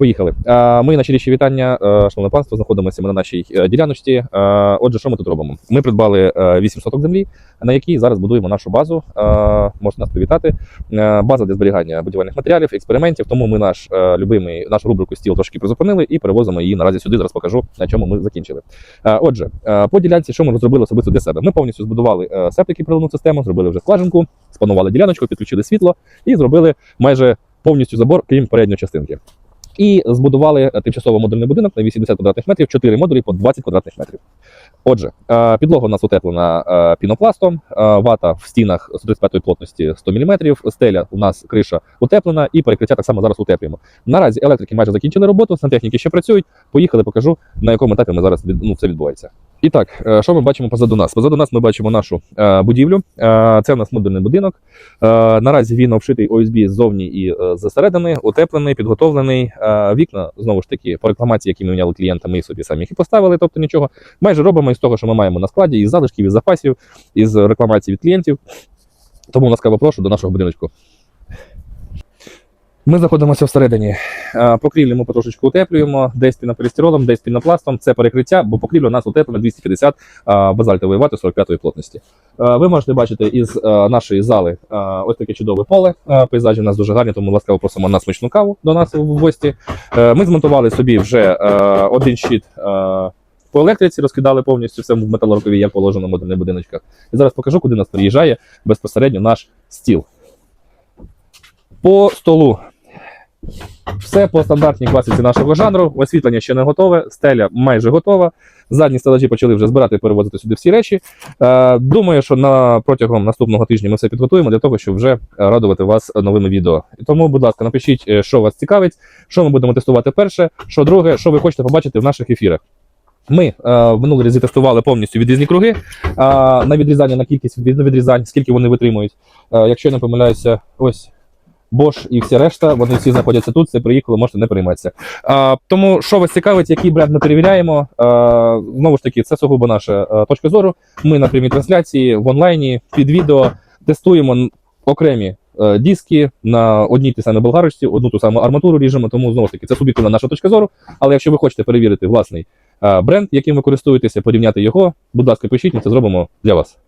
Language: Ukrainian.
Поїхали. Ми наші річі вітання, е, шановне панство, знаходимося ми на нашій е, діляночці. Е, Отже, що ми тут робимо? Ми придбали е, 8 соток землі, на якій зараз будуємо нашу базу. Можна нас привітати. База для зберігання будівельних матеріалів, експериментів. Тому ми наш любимий нашу рубрику стіл трошки призупинили і перевозимо її наразі сюди. Зараз покажу, на чому ми закінчили. Отже, по ділянці, що ми розробили особисто для себе? Ми повністю збудували септики приливну систему, зробили вже скважинку, спланували діляночку, підключили світло і зробили майже повністю забор, крім передньої частинки. І збудували е, тимчасово модульний будинок на 80 квадратних метрів, 4 модулі по 20 квадратних метрів. Отже, е, підлога у нас утеплена е, пінопластом, вата в стінах 135 плотності 100 мм, стеля у нас криша утеплена і перекриття так само зараз утеплюємо. Наразі електрики майже закінчили роботу, сантехніки ще працюють. Поїхали, покажу, на якому етапі ми зараз ну, все відбувається. І так, е, що ми бачимо позаду нас? Позаду нас ми бачимо нашу е, будівлю. Е, це у нас модульний будинок. Наразі він обшитий ОСБ ззовні і зсередини, утеплений, підготовлений. Вікна знову ж таки по рекламації, які ми міняли клієнта, ми собі самі їх і поставили. Тобто нічого. Майже робимо із того, що ми маємо на складі, із залишків, із запасів, із рекламації від клієнтів. Тому ласкаво прошу до нашого будиночку. Ми знаходимося всередині. Е, Покрівлю ми потрошечку утеплюємо, десь пінополістиролом, десь пінопластом. Це перекриття, бо покрівля у нас утеплена 250 е, базальтової вати 45-ї плотності. Е, Ви можете бачити із нашої зали ось таке чудове поле. Пейзажі у нас дуже гарні, тому ласкаво просимо на смачну каву до нас в гості. Ми змонтували собі вже один щит. По електриці розкидали повністю все в металоркові, як положено в модульних будиночках. І зараз покажу, куди нас приїжджає безпосередньо наш стіл. По столу все по стандартній класиці нашого жанру. Освітлення ще не готове, стеля майже готова. Задні стелажі почали вже збирати і перевозити сюди всі речі. Е, думаю, що на протягом наступного тижня ми все підготуємо для того, щоб вже радувати вас новими відео. Тому, будь ласка, напишіть, е, що вас цікавить, що ми будемо тестувати перше, що друге, що ви хочете побачити в наших ефірах. Ми е, в минулий разі тестували повністю відрізні круги на відрізання, на кількість від- відрізань, скільки вони витримують. Якщо я не помиляюся, ось Bosch і всі решта, вони всі знаходяться тут, це приїхало, можете не перейматися. А, тому, що вас цікавить, який бренд ми перевіряємо, а, знову ж таки, це сугубо наша а, точка зору. Ми на прямій трансляції в онлайні під відео тестуємо окремі е, диски на одній тій самій болгарочці, одну ту саму арматуру ріжемо, тому знову ж таки це суб'єктивна наша точка зору. Але якщо ви хочете перевірити власний е, бренд, яким ви користуєтеся, порівняти його, будь ласка, пишіть, ми це зробимо для вас.